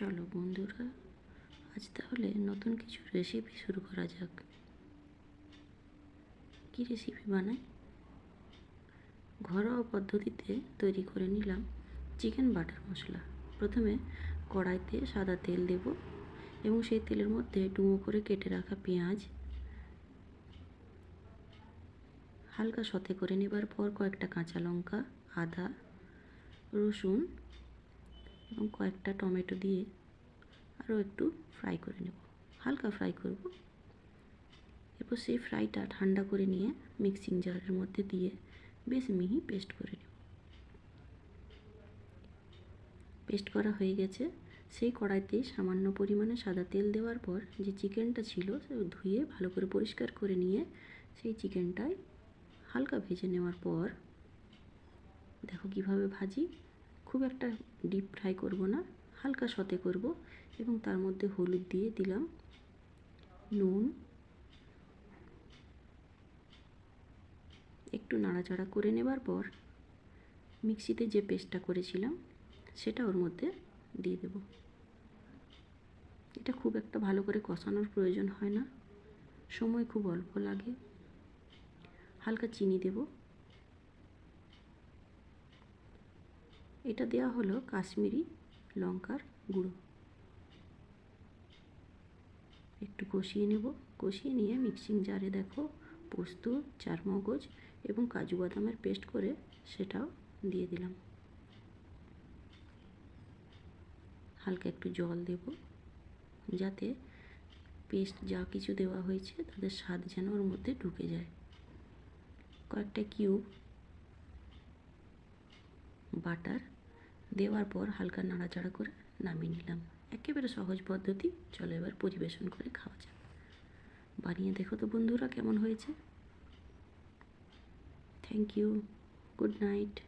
চলো বন্ধুরা, আজ তাহলে নতুন কিছু রেসিপি শুরু করা যাক। কী রেসিপি বানাই? ঘরোয়া পদ্ধতিতে তৈরি করে নিলাম চিকেন বাটার মশলা। প্রথমে কড়াইতে সাদা তেল দেব এবং সেই তেলের মধ্যে ডুমো করে কেটে রাখা পেঁয়াজ। হালকা সতে করে নেবার পর কয়েকটা কাঁচা লঙ্কা, আদা, রসুন এবং কয়েকটা টমেটো দিয়ে আরও একটু ফ্রাই করে নেব। হালকা ফ্রাই করব। এরপর সেই ফ্রাইটা ঠান্ডা করে নিয়ে মিক্সিং জারের মধ্যে দিয়ে বেশ মিহি পেস্ট করে নেব। পেস্ট করা হয়ে গেছে। সেই কড়াইতে সামান্য পরিমাণে সাদা তেল দেওয়ার পর যে চিকেনটা ছিল, সে ধুয়ে ভালো করে পরিষ্কার করে নিয়ে সেই চিকেনটায় হালকা ভেজে নেওয়ার পর দেখো কীভাবে ভাজি। খুব একটা ডিপ ফ্রাই করব না, হালকা সতে করব এবং তার মধ্যে হলুদ দিয়ে দিলাম নুন। একটু নাড়াচাড়া করে নেবার পর মিক্সিতে যে পেস্টটা করেছিলাম, সেটা ওর মধ্যে দিয়ে দেব। এটা খুব একটা ভালো করে কষানোর প্রয়োজন হয় না, সময় খুব অল্প লাগে। হালকা চিনি দেব। এটা দেওয়া হলো কাশ্মীরি লঙ্কার গুঁড়ো। একটু কষিয়ে নেব। কষিয়ে নিয়ে মিক্সিং জারে দেখো পোস্ত, চারমগজ এবং কাজু বাদামের পেস্ট করে সেটাও দিয়ে দিলাম। হালকা একটু জল দেব যাতে পেস্ট যা কিছু দেওয়া হয়েছে তাদের স্বাদ যেন ওর মধ্যে ঢুকে যায়। কয়েকটা কিউব বাটার। দেওয়ার পর হালকা নাড়াচাড়া করে নামিয়ে নিলাম। একেবারে সহজ পদ্ধতি। চলো এবার পরিবেশন করে খাওয়া যাক। বানিয়ে দেখো তো বন্ধুরা কেমন হয়েছে। Thank you good night